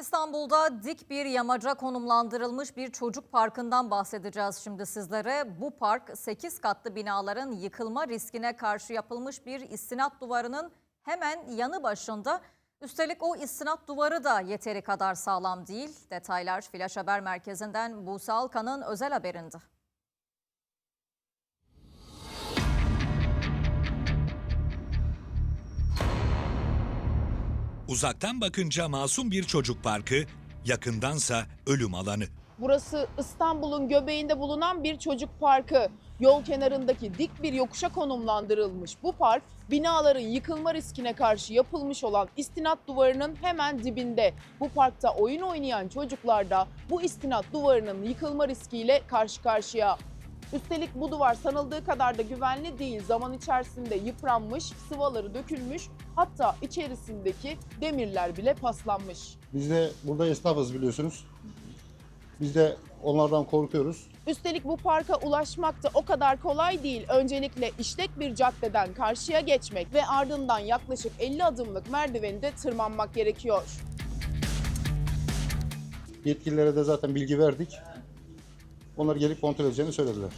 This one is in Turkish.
İstanbul'da dik bir yamaca konumlandırılmış bir çocuk parkından bahsedeceğiz şimdi sizlere. Bu park 8 katlı binaların yıkılma riskine karşı yapılmış bir istinat duvarının hemen yanı başında. Üstelik o istinat duvarı da yeteri kadar sağlam değil. Detaylar Flash Haber Merkezi'nden Buse Alkan'ın özel haberinde. Uzaktan bakınca masum bir çocuk parkı, yakındansa ölüm alanı. Burası İstanbul'un göbeğinde bulunan bir çocuk parkı. Yol kenarındaki dik bir yokuşa konumlandırılmış bu park, binaların yıkılma riskine karşı yapılmış olan istinat duvarının hemen dibinde. Bu parkta oyun oynayan çocuklar da bu istinat duvarının yıkılma riskiyle karşı karşıya. Üstelik bu duvar sanıldığı kadar da güvenli değil. Zaman içerisinde yıpranmış, sıvaları dökülmüş, hatta içerisindeki demirler bile paslanmış. Biz de burada esnafız biliyorsunuz. Biz de onlardan korkuyoruz. Üstelik bu parka ulaşmak da o kadar kolay değil. Öncelikle işlek bir caddeden karşıya geçmek ve ardından yaklaşık 50 adımlık merdiveni de tırmanmak gerekiyor. Yetkililere de zaten bilgi verdik. Onlar gelip kontrol edeceğini söylediler.